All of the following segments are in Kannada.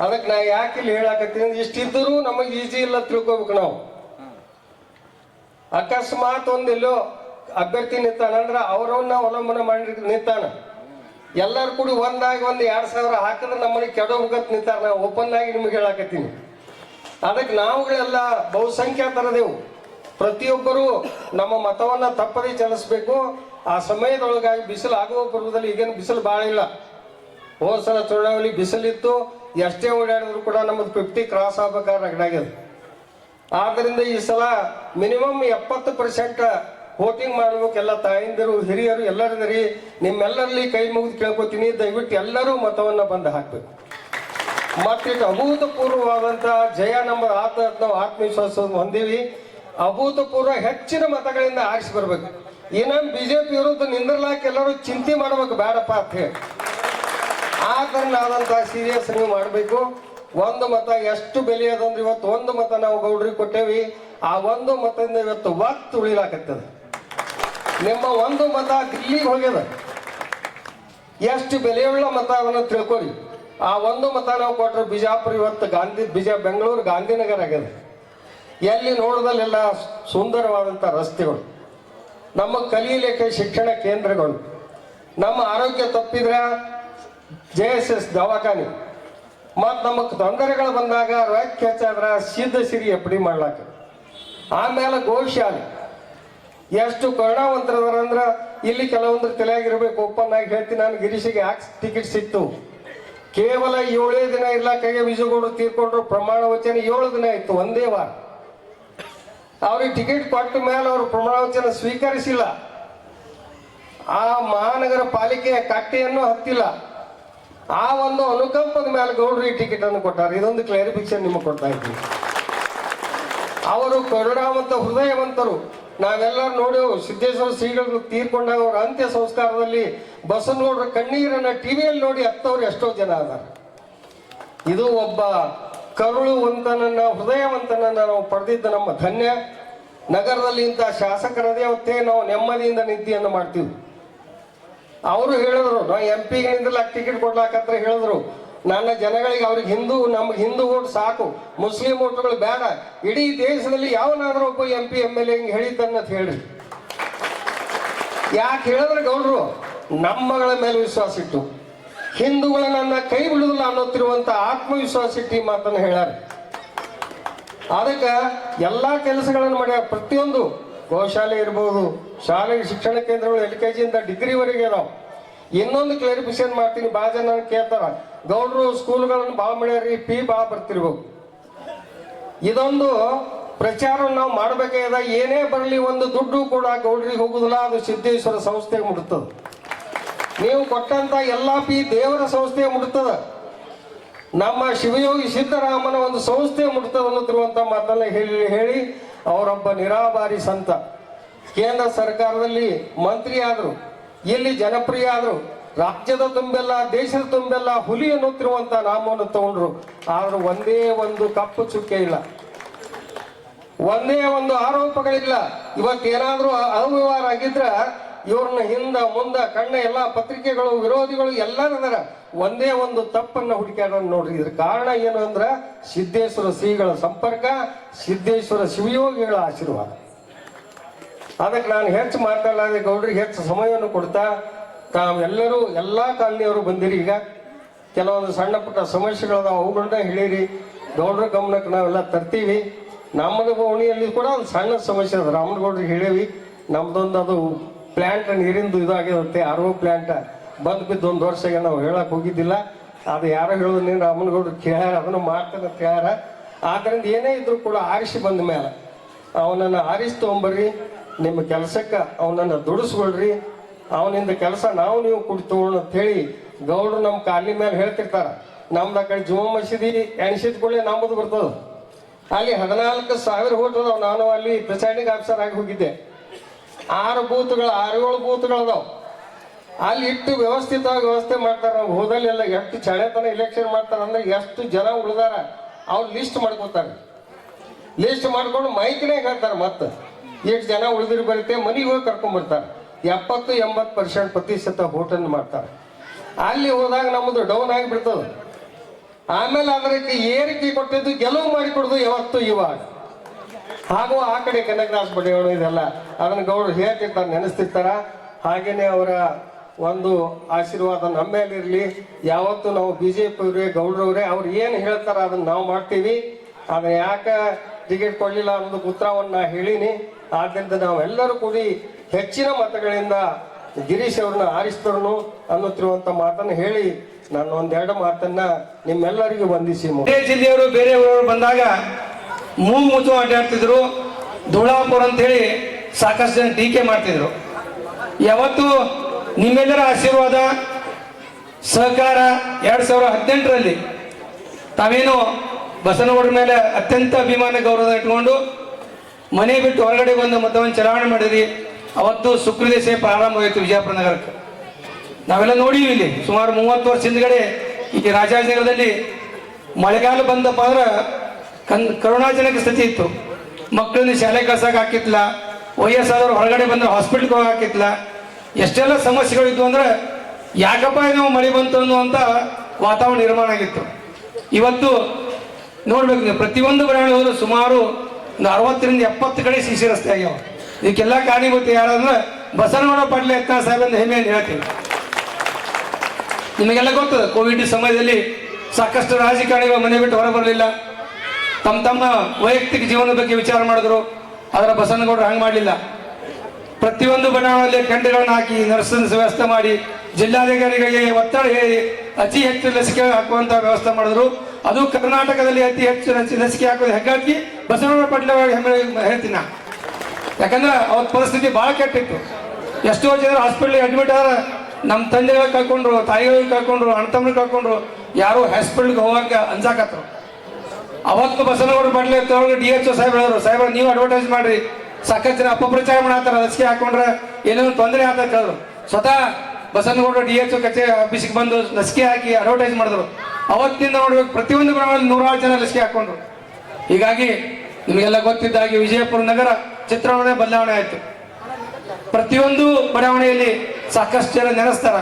ಅದಕ್ಕೆ ನಾ ಯಾಕೆ ಇಲ್ಲಿ ಹೇಳಾಕತ್ತೀನಿ ಅಂದ್ರೆ ಇಷ್ಟಿದ್ದರೂ ನಮಗೆ ಈಜಿ ಇಲ್ಲ ತಿಳ್ಕೊಬೇಕು ನಾವು. ಅಕಸ್ಮಾತ್ ಒಂದೆಲ್ಲೋ ಅಭ್ಯರ್ಥಿ ನಿಂತಾನಂದ್ರ ಅವ್ರವನ್ನ ಅವಲಂಬನೆ ಮಾಡಿ ನಿಂತಾನ. ಎಲ್ಲರೂ ಕೂಡ ಒಂದಾಗಿ ಒಂದು ಎರಡು ಸಾವಿರ ಹಾಕಿದ್ರೆ ನಮ್ಮನೆ ಕೆಡೋ ಮುಗತ್ ನಿಂತಾರ. ನಾವು ಓಪನ್ ಆಗಿ ನಿಮ್ಗೆ ಹೇಳಾಕತ್ತೀನಿ. ಅದಕ್ಕೆ ನಾವುಗಳೆಲ್ಲ ಬಹುಸಂಖ್ಯಾತರದೇವು ಪ್ರತಿಯೊಬ್ಬರು ನಮ್ಮ ಮತವನ್ನ ತಪ್ಪದೇ ಚಲಿಸ್ಬೇಕು. ಆ ಸಮಯದೊಳಗಾಗಿ ಬಿಸಿಲು ಆಗುವ ಪೂರ್ವದಲ್ಲಿ ಈಗೇನು ಬಿಸಿಲು ಭಾಳ ಇಲ್ಲ. ಹೋದ ಸಲ ಚುನಾವಣೆ ಬಿಸಿಲಿತ್ತು. ಎಷ್ಟೇ ಓಡಾಡಿದ್ರು ಕೂಡ ನಮ್ಮದು ಫಿಫ್ಟಿ ಕ್ರಾಸ್ ಆಗ್ಬೇಕಾದ್ರೆ ರಗಡಾಗ್ಯದ ಆದ್ದರಿಂದ ಈ ಸಲ ಮಿನಿಮಮ್ ಎಪ್ಪತ್ತು ಪರ್ಸೆಂಟ್ ವೋಟಿಂಗ್ ಮಾಡ್ಬೇಕೆಲ್ಲ ತಾಯಂದಿರು, ಹಿರಿಯರು ಎಲ್ಲರಿದರಿ ನಿಮ್ಮೆಲ್ಲರಲ್ಲಿ ಕೈ ಮುಗಿದು ಕೇಳ್ಕೊತೀನಿ. ದಯವಿಟ್ಟು ಎಲ್ಲರೂ ಮತವನ್ನು ಬಂದು ಹಾಕ್ಬೇಕು. ಮತ್ತಿಟ್ಟು ಅಭೂತಪೂರ್ವವಾದಂಥ ಜಯ ನಮ್ಮ ಆತ, ನಾವು ಆತ್ಮವಿಶ್ವಾಸ ಹೊಂದೀವಿ. ಅಭೂತಪೂರ್ವ ಹೆಚ್ಚಿನ ಮತಗಳಿಂದ ಆರಿಸಿ ಬರ್ಬೇಕು. ಇನ್ನೊಂದು ಬಿಜೆಪಿ ವಿರುದ್ಧ ನಿಂದ್ರಲಾಕ ಎಲ್ಲರೂ ಚಿಂತೆ ಮಾಡ್ಬೇಕು ಬೇಡಪ್ಪ ಅಂತ ಹೇಳಿ. ಆ ಥರನಾದಂಥ ಸೀರಿಯಸ್ ನೀವು ಮಾಡಬೇಕು. ಒಂದು ಮತ ಎಷ್ಟು ಬೆಲೆ ಅದಂದ್ರೆ ಇವತ್ತು ಒಂದು ಮತ ನಾವು ಗೌಡ್ರಿಗೆ ಕೊಟ್ಟೇವಿ. ಆ ಒಂದು ಮತದಿಂದ ಇವತ್ತು ಒತ್ತು ಉಳಿಲಾಕತ್ತದ ನಿಮ್ಮ ಒಂದು ಮತ ದಿಲ್ಲಿಗೆ ಹೋಗ್ಯದ. ಎಷ್ಟು ಬೆಲೆಯುಳ್ಳ ಮತ ಅದನ್ನು ತಿಳ್ಕೊರಿ. ಆ ಒಂದು ಮತ ನಾವು ಕೊಟ್ಟರೆ ಬಿಜಾಪುರ ಇವತ್ತು ಗಾಂಧಿ, ಬಿಜಾ ಬೆಂಗಳೂರು ಗಾಂಧಿನಗರ ಆಗ್ಯದ. ಎಲ್ಲಿ ನೋಡೋದಲ್ಲೆಲ್ಲ ಸುಂದರವಾದಂಥ ರಸ್ತೆಗಳು. ನಮ್ಮ ಕಲೀಲಿಕ್ಕೆ ಶಿಕ್ಷಣ ಕೇಂದ್ರಗಳು. ನಮ್ಮ ಆರೋಗ್ಯ ತಪ್ಪಿದ್ರೆ ಜೆ ಎಸ್ ಎಸ್ ದವಾಖಾನೆ. ಮತ್ತು ನಮಗೆ ತೊಂದರೆಗಳು ಬಂದಾಗ ರೊಕ್ಕ ಹೆಚ್ಚಾದ್ರೆ ಸಿದ್ಧ ಸಿರಿ ಎಪ್ಪಡಿ ಮಾಡ್ಲಾಕ. ಆಮೇಲೆ ಗೋಶಾಲೆ ಎಷ್ಟು ಕರುಣಾವಂತರದಾರಂದ್ರೆ ಇಲ್ಲಿ ಕೆಲವೊಂದ್ರ ತಲೆಯಾಗಿರ್ಬೇಕು. ಓಪನ್ ಆಗಿ ಹೇಳ್ತೀನಿ ನಾನು ಗಿರೀಶಿಗೆ ಯಾಕೆ ಟಿಕೆಟ್ ಸಿಕ್ತು? ಕೇವಲ ಏಳೇ ದಿನ ಇರ್ಲಾಕಾಗೆ ವಿಜಯಗೌಡರು ತೀರ್ಕೊಂಡ್ರು ಪ್ರಮಾಣ ವಚನ ಏಳು ದಿನ ಇತ್ತು ಒಂದೇ ವಾರ. ಅವ್ರಿಗೆ ಟಿಕೆಟ್ ಕೊಟ್ಟ ಮೇಲೆ ಅವರು ಪ್ರಮಾಣ ವಚನ ಸ್ವೀಕರಿಸಿಲ್ಲ. ಆ ಮಹಾನಗರ ಪಾಲಿಕೆಯ ಕಟ್ಟೆಯನ್ನು ಹತ್ತಿಲ್ಲ. ಆ ಒಂದು ಅನುಕಂಪದ ಮೇಲೆ ಗೌಡ್ರಿ ಟಿಕೆಟ್ ಅನ್ನು ಕೊಟ್ಟಾರೆ. ಇದೊಂದು ಕ್ಲಾರಿಫಿಕೇಶನ್ ನಿಮಗೆ ಕೊಡ್ತಾ ಇದ್ದೀನಿ. ಅವರು ಕರುಣಾವಂತ, ಹೃದಯವಂತರು. ನಾವೆಲ್ಲರೂ ನೋಡೇವು ಸಿದ್ದೇಶ್ವರ ಶ್ರೀಗಳು ತೀರ್ಕೊಂಡಾಗ ಅವರ ಅಂತ್ಯ ಸಂಸ್ಕಾರದಲ್ಲಿ ಬಸವನಗೌಡರ ಕಣ್ಣೀರನ್ನ ಟಿವಿಯಲ್ಲಿ ನೋಡಿ ಹತ್ತವ್ರು ಎಷ್ಟೋ ಜನ ಅದಾರ ಇದು ಒಬ್ಬ ಕರುಳುವಂತನನ್ನ, ಹೃದಯವಂತನನ್ನ ನಾವು ಪಡೆದಿದ್ದ ನಮ್ಮ ಧನ್ಯ. ನಗರದಲ್ಲಿ ಇಂಥ ಶಾಸಕರದೇ ಹೊತ್ತೇ ನಾವು ನೆಮ್ಮದಿಯಿಂದ ನಿದ್ದೆಯನ್ನು ಮಾಡ್ತೀವಿ. ಅವರು ಹೇಳಿದ್ರು, ನಾ ಎಂ ಪಿಗೆ ಟಿಕೆಟ್ ಕೊಡ್ಲಾಕತ್ರ ಹೇಳಿದ್ರು. ನನ್ನ ಜನಗಳಿಗೆ ಅವ್ರಿಗೆ ಹಿಂದೂ, ನಮ್ಗೆ ಹಿಂದೂ ಓಟ್ ಸಾಕು, ಮುಸ್ಲಿಂ ಓಟ್ಗಳು ಬೇಡ. ಇಡೀ ದೇಶದಲ್ಲಿ ಯಾವನಾದ್ರೂ ಒಬ್ಬ M P M L A ಹಿಂಗೆ ಹೇಳಿದ್ದನ್ನತ್ ಯಾಕೆ ಹೇಳಿದ್ರೆ ಗೌಡ್ರು? ನಮ್ಮಗಳ ಮೇಲೆ ವಿಶ್ವಾಸ ಇಟ್ಟು. ಹಿಂದೂಗಳ ನನ್ನ ಕೈ ಬಿಡುದಿಲ್ಲ ಅನ್ನೋತಿರುವಂತ ಆತ್ಮವಿಶ್ವಾಸ ಇಟ್ಟು ಈ ಮಾತನ್ನು ಹೇಳ್ಯಾರ. ಅದಕ್ಕೆ ಎಲ್ಲಾ ಕೆಲಸಗಳನ್ನು ಮಾಡ್ಯಾರ. ಪ್ರತಿಯೊಂದು ಗೋಶಾಲೆ ಇರ್ಬೋದು, ಶಾಲೆ, ಶಿಕ್ಷಣ ಕೇಂದ್ರಗಳು ಎಲ್ ಕೆ ಜಿಯಿಂದ ಡಿಗ್ರಿವರೆಗೆ ಇದಾವೆ ಇನ್ನೊಂದು ಕ್ಲಾರಿಫಿಕೇಶನ್ ಮಾಡ್ತೀನಿ ಭಾಳ ಜನ ಕೇಳ್ತಾರ. ಗೌಡ್ರು ಸ್ಕೂಲ್ಗಳನ್ನು ಭಾಳ ಮಾಡ್ಯಾರಿ ಪಿ ಭಾಳ ಬರ್ತಿರ್ಬೇಕು. ಇದೊಂದು ಪ್ರಚಾರ ನಾವು ಮಾಡಬೇಕಾದ ಏನೇ ಬರಲಿ ಒಂದು ದುಡ್ಡು ಕೂಡ ಗೌಡ್ರಿಗೆ ಹೋಗುದಿಲ್ಲ, ಅದು ಸಿದ್ದೇಶ್ವರ ಸಂಸ್ಥೆಗೆ ಮುಡುತ್ತದೆ ನೀವು ಕೊಟ್ಟಂತ ಎಲ್ಲಾ ಪಿ ದೇವರ ಸಂಸ್ಥೆಗೆ ಮುಟ್ತದ. ನಮ್ಮ ಶಿವಯೋಗಿ ಸಿದ್ದರಾಮನ ಒಂದು ಸಂಸ್ಥೆ ಮುಟ್ತದ ಅನ್ನುತ್ತಿರುವಂತ ಮಾತನ್ನ ಹೇಳಿ ಹೇಳಿ ಅವರೊಬ್ಬ ನಿರಾಬಾರಿ ಸಂತ ಕೇಂದ್ರ ಸರ್ಕಾರದಲ್ಲಿ ಮಂತ್ರಿ ಆದರು, ಇಲ್ಲಿ ಜನಪ್ರಿಯ ಆದರು, ರಾಜ್ಯದ ತುಂಬೆಲ್ಲ, ದೇಶದ ತುಂಬೆಲ್ಲ ಹುಲಿ ಅನ್ನುತ್ತಿರುವಂತ ನಾಮವನ್ನು ತಗೊಂಡ್ರು. ಆದ್ರೂ ಒಂದೇ ಒಂದು ಕಪ್ಪು ಚುಕ್ಕೆ ಇಲ್ಲ. ಒಂದೇ ಒಂದು ಆರೋಪಗಳಿಲ್ಲ. ಇವತ್ತೇನಾದ್ರೂ ಅವ್ಯವಹಾರ ಆಗಿದ್ರ ಇವ್ರನ್ನ ಹಿಂದ, ಮುಂದ, ಕಣ್ಣ, ಎಲ್ಲಾ ಪತ್ರಿಕೆಗಳು, ವಿರೋಧಿಗಳು ಎಲ್ಲರೂ ಅದರ. ಒಂದೇ ಒಂದು ತಪ್ಪನ್ನ ಹುಡುಕ್ಯಾರ ನೋಡ್ರಿ. ಇದ್ರ ಕಾರಣ ಏನು ಅಂದ್ರ ಸಿದ್ದೇಶ್ವರ ಶ್ರೀಗಳ ಸಂಪರ್ಕ, ಸಿದ್ದೇಶ್ವರ ಶಿವಯೋಗಿಗಳ ಆಶೀರ್ವಾದ. ಅದಕ್ಕೆ ನಾನು ಹೆಚ್ಚು ಮಾತಾಡಲಾದೆ ಗೌಡ್ರಿಗೆ ಹೆಚ್ಚು ಸಮಯವನ್ನು ಕೊಡ್ತಾ, ತಾವೆಲ್ಲರೂ ಎಲ್ಲಾ ಕಾಲನಿಯವರು ಬಂದಿರಿ. ಈಗ ಕೆಲವೊಂದು ಸಣ್ಣ ಪುಟ್ಟ ಸಮಸ್ಯೆಗಳದಾವ ಅವುಗಳನ್ನ ಹೇಳಿರಿ. ಗೌಡ್ರ ಗಮನಕ್ಕೆ ನಾವೆಲ್ಲ ತರ್ತೀವಿ. ನಮ್ಮದು ಓಣಿಯಲ್ಲಿ ಕೂಡ ಒಂದು ಸಣ್ಣ ಸಮಸ್ಯೆ ಅದ. ರಾಮನಗೌಡ್ರಿಗೆ ಹೇಳೇವಿ. ನಮ್ದೊಂದು ಅದು ಪ್ಲ್ಯಾಂಟ್ ನೀರಿಂದು ಇದಾಗಿರುತ್ತೆ. ಆರ್ ಒ ಪ್ಲ್ಯಾಂಟ್ ಬಂದು ಬಿದ್ದು ಒಂದು ವರ್ಷಗೆ ನಾವು ಹೇಳಕ್ ಹೋಗಿದ್ದಿಲ್ಲ. ಅದು ಯಾರೋ ಹೇಳೋದು ನೀನು ರಾಮನಗೌಡ್ರು ಕೇಳ್ಯಾರ, ಅದನ್ನು ಮಾಡ್ತಾನೆ ಅಂತ ಆದ್ದರಿಂದ ಏನೇ ಇದ್ರು ಕೂಡ ಆರಿಸಿ ಬಂದ ಮೇಲೆ ಅವನನ್ನು ಆರಿಸಿ ತೊಗೊಂಬರ್ರಿ, ನಿಮ್ಮ ಕೆಲಸಕ್ಕೆ ಅವನನ್ನು ದುಡಿಸ್ಕೊಳ್ರಿ, ಅವನಿಂದ ಕೆಲಸ ನಾವು ನೀವು ಕುಡಿ ತಗೊಳ್ಳೋ ಅಂತ ಹೇಳಿ ಗೌಡ್ರು ನಮ್ಮ ಕಾಲಿ ಮೇಲೆ ಹೇಳ್ತಿರ್ತಾರೆ. ನಮ್ದು ಆ ಕಡೆ ಜುಮ್ಮ ಮಸೀದಿ ಎಣಿಸಿದ ಕೂಡಲೇ ನಮ್ಮದು ಬರ್ತದ. ಅಲ್ಲಿ ಹದಿನಾಲ್ಕು ಸಾವಿರ ಅದಾವ. ನಾನು ಅಲ್ಲಿ ಪ್ರಿಸೈಡಿಂಗ್ ಆಫೀಸರ್ ಆಗಿ ಹೋಗಿದ್ದೆ. ಆರು ಬೂತ್ಗಳು, ಆರು ಏಳು ಬೂತ್ಗಳು ಅದಾವ. ಅಲ್ಲಿ ಇಟ್ಟು ವ್ಯವಸ್ಥಿತವಾಗಿ ವ್ಯವಸ್ಥೆ ಮಾಡ್ತಾರೆ. ನಾವು ಹೋದಲ್ಲೆಲ್ಲ ಎಷ್ಟು ಚಳೆತನ ಇಲೆಕ್ಷನ್ ಮಾಡ್ತಾರೆ ಅಂದ್ರೆ ಎಷ್ಟು ಜನ ಉಳಿದಾರ ಅವ್ರು ಲಿಸ್ಟ್ ಮಾಡ್ಕೋತಾರೆ. ಲಿಸ್ಟ್ ಮಾಡ್ಕೊಂಡು ಮೈಕ್ನೇ ಹೇಳ್ತಾರೆ ಮತ್ತೆ. ಎಷ್ಟು ಜನ ಉಳಿದಿರು ಬರುತ್ತೆ ಮನೆಗೆ ಹೋಗಿ ಕರ್ಕೊಂಡ್ ಬರ್ತಾರೆ ಎಪ್ಪತ್ತು, ಎಂಬತ್ತು ಪರ್ಸೆಂಟ್ ಪ್ರತಿಶತ ಹೋಟೆಲ್ ಮಾಡ್ತಾರೆ. ಅಲ್ಲಿ ಹೋದಾಗ ನಮ್ಮದು ಡೌನ್ ಆಗಿಬಿಡ್ತದೆ. ಆಮೇಲೆ ಅದಕ್ಕೆ ಏರಿಕೆ ಕೊಟ್ಟಿದ್ದು, ಗೆಲುವು ಮಾಡಿಕೊಡೋದು ಯಾವತ್ತು ಇವಾಗ. ಹಾಗೂ ಆ ಕಡೆ ಕನಕದಾಸ್ ಬಡಿಯೋಳು ಇದೆಲ್ಲ ಅದನ್ನು ಗೌಡ್ರು ಹೇಳ್ತಿರ್ತಾರೆ, ನೆನೆಸ್ತಿರ್ತಾರ. ಹಾಗೇನೆ ಅವರ ಒಂದು ಆಶೀರ್ವಾದ ನಮ್ಮ ಮೇಲೆ ಇರಲಿ. ಯಾವತ್ತು ನಾವು ಬಿಜೆಪಿ ಅವರೇ ಗೌಡ್ರವ್ರೆ, ಅವ್ರು ಏನು ಹೇಳ್ತಾರ ಅದನ್ನ ನಾವು ಮಾಡ್ತೀವಿ. ಅದನ್ನ ಯಾಕೆ ಟಿಕೆಟ್ ಕೊಡಲಿಲ್ಲ ಅನ್ನೋದು ಉತ್ತರವನ್ನ ನಾ ಹೇಳಿನಿ. ಆದ್ದರಿಂದ ನಾವೆಲ್ಲರೂ ಕೂಡಿ ಹೆಚ್ಚಿನ ಮತಗಳಿಂದ ಗಿರೀಶ್ ಅವ್ರನ್ನ ಆರಿಸ್ತರು ಅನ್ನುತ್ತಿರುವಂತ ಮಾತನ್ನ ಹೇಳಿ ನಾನು ಒಂದೆರಡು ಮಾತನ್ನ ನಿಮ್ಮೆಲ್ಲರಿಗೂ ವಂದಿಸಿ. ಬೇರೆ ಜಿಲ್ಲೆಯವರು ಬೇರೆ ಊರವರು ಬಂದಾಗ ಮೂಗು ಮುಚ್ಚು ಅಡ್ಡಾಡ್ತಿದ್ರು ಧೂಳಾಪುರ ಅಂತ ಹೇಳಿ ಸಾಕಷ್ಟು ಜನ ಟೀಕೆ ಮಾಡ್ತಿದ್ರು. ಯಾವತ್ತು ನಿಮ್ಮೆಲ್ಲರ ಆಶೀರ್ವಾದ, ಸಹಕಾರ ಎರಡು ಸಾವಿರ ಹದಿನೆಂಟರಲ್ಲಿ ತಾವೇನು ಬಸನಗೌಡರ ಮೇಲೆ ಅತ್ಯಂತ ಅಭಿಮಾನ ಗೌರವ ಇಟ್ಕೊಂಡು ಮನೆ ಬಿಟ್ಟು ಹೊರಗಡೆ ಬಂದು ಮತವನ್ನು ಚಲಾವಣೆ ಮಾಡಿದ್ರಿ. ಅವತ್ತು ಸುಕ್ರದೇಶ ಪ್ರಾರಂಭವಾಯಿತು ವಿಜಯಪುರ ನಗರಕ್ಕೆ. ನಾವೆಲ್ಲ ನೋಡೀವಿ ಇಲ್ಲಿ ಸುಮಾರು ಮೂವತ್ತು ವರ್ಷ ಹಿಂದ್ಗಡೆ ಈ ರಾಜಾಜಿನಗರದಲ್ಲಿ ಮಳೆಗಾಲ ಬಂದಪ್ಪ ಅಂದ್ರೆ ಕನ್ ಕರುಣಾಜನಕ ಸ್ಥಿತಿ ಇತ್ತು. ಮಕ್ಕಳನ್ನ ಶಾಲೆ ಕಳ್ಸಕ್ ಹಾಕಿತ್ಲ ವಯಸ್ಸಾದವ್ರು ಹೊರಗಡೆ ಬಂದ್ರೆ ಹಾಸ್ಪಿಟ್ಲ್ಗೆ ಹೋಗಿ ಹಾಕಿತ್ಲ ಎಷ್ಟೆಲ್ಲ ಸಮಸ್ಯೆಗಳು ಇದ್ವು ಅಂದ್ರೆ, ಯಾಕಪ್ಪ ನಾವು ಮಳೆ ಬಂತು ಅನ್ನುವಂಥ ವಾತಾವರಣ ನಿರ್ಮಾಣ ಆಗಿತ್ತು. ಇವತ್ತು ನೋಡ್ಬೇಕು ನೀವು, ಪ್ರತಿಯೊಂದು ಬಡಾವಣೆ ಹೋದ್ರೆ ಸುಮಾರು ಒಂದು ಅರವತ್ತರಿಂದ ಎಪ್ಪತ್ತು ಕಡೆ ಸಿಸಿ ರಸ್ತೆ ಆಗ್ಯಾವ. ಇದಕ್ಕೆಲ್ಲ ಕಾರಣೀಭೂತ ಯಾರಂದ್ರೆ ಬಸವನಗೌಡ ಪಾಟೀಲ್ ಎತ್ತ ಸಾಹೇಬ್ ಅಂತ ಹೆಮ್ಮೆ ಹೇಳ್ತೀನಿ. ನಿಮಗೆಲ್ಲ ಗೊತ್ತದ, ಕೋವಿಡ್ ಸಮಯದಲ್ಲಿ ಸಾಕಷ್ಟು ರಾಜಕಾರಣಿಗಳು ಮನೆ ಬಿಟ್ಟು ಹೊರ ಬರಲಿಲ್ಲ. ತಮ್ಮ ತಮ್ಮ ವೈಯಕ್ತಿಕ ಜೀವನದ ಬಗ್ಗೆ ವಿಚಾರ ಮಾಡಿದ್ರು. ಅದರ ಬಸವನಗೌಡರು ಹಂಗೆ ಮಾಡಲಿಲ್ಲ. ಪ್ರತಿಯೊಂದು ಬಡಾವಣೆಯಲ್ಲಿ ಟೆಂಟ್ಗಳನ್ನು ಹಾಕಿ ನರ್ಸನ್ಸ್ ವ್ಯವಸ್ಥೆ ಮಾಡಿ, ಜಿಲ್ಲಾಧಿಕಾರಿಗಳಿಗೆ ಒತ್ತಡ ಹೇಳಿ ಅತಿ ಹೆಚ್ಚು ಲಸಿಕೆ ಹಾಕುವಂತ ವ್ಯವಸ್ಥೆ ಮಾಡಿದ್ರು. ಅದು ಕರ್ನಾಟಕದಲ್ಲಿ ಅತಿ ಹೆಚ್ಚು ಲಸಿ- ಲಸಿಕೆ ಹಾಕೋದು ಹೆಗ್ಗಾಕಿ ಬಸವನಗೌಡ ಪಟ್ಲವಾಗಿ ಹೆಮ್ಮೆ, ಹೇಳ್ತೀನಿ ನಾ. ಯಾಕಂದ್ರೆ ಅವ್ರ ಪರಿಸ್ಥಿತಿ ಭಾಳ ಕೆಟ್ಟಿತ್ತು. ಎಷ್ಟೋ ಜನರು ಹಾಸ್ಪಿಟ್ಲಿಗೆ ಅಡ್ಮಿಟ್ ಆದ್ರೆ ನಮ್ಮ ತಂದೆಗಳಿಗೆ ಕಳ್ಕೊಂಡ್ರು ತಾಯಿಗಳಿಗೆ ಕಳ್ಕೊಂಡ್ರು, ಅಣ್ಣ ತಮ್ಮನಿಗೆ ಕಳ್ಕೊಂಡ್ರು, ಯಾರು ಹಾಸ್ಪಿಟ್ಲಿಗೆ ಹೋಗಕ್ಕೆ ಅಂಜಾಕತ್ರು ಅವತ್ತು ಬಸನಗೌಡ ಪಾಟೀಲ್ ತಗೊಳ್ಳಿ ಡಿ ಎಚ್ ಓ ಸಾಹೇಬ್ ಹೇಳಿದ್ರು. ಸಾಹೇಬ್ ನೀವು ಅಡ್ವರ್ಟೈಸ್ ಮಾಡ್ರಿ. ಸಾಕಷ್ಟು ಜನ ಅಪಪ್ರಚಾರ ಮಾಡತ್ತಾರ ಲಸಿಕೆ ಹಾಕೊಂಡ್ರೆ ಏನೋ ತೊಂದರೆ ಅಂತ ಕೇಳಿದ್ರು ಸ್ವತಃ ಬಸನಗೌಡ ಡಿ ಎಚ್ ಓ ಕಚೇರಿ ಆಫೀಸಿಗೆ ಬಂದು ಲಸಿಕೆ ಹಾಕಿ ಅಡ್ವರ್ಟೈಸ್ ಮಾಡಿದ್ರು. ಅವತ್ತಿಂದ ನೋಡ್ಬೇಕು, ಪ್ರತಿಯೊಂದು ಗ್ರಾಮದಲ್ಲಿ ನೂರಾರು ಜನ ಲಸಿಕೆ ಹಾಕೊಂಡ್ರು. ಹೀಗಾಗಿ ನಿಮಗೆಲ್ಲ ಗೊತ್ತಿದ್ದ ಹಾಗೆ ವಿಜಯಪುರ ನಗರ ಚಿತ್ರಣವೇ ಬದಲಾವಣೆ ಆಯಿತು. ಪ್ರತಿಯೊಂದು ಬಡಾವಣೆಯಲ್ಲಿ ಸಾಕಷ್ಟು ಜನ ನೆನೆಸ್ತಾರ.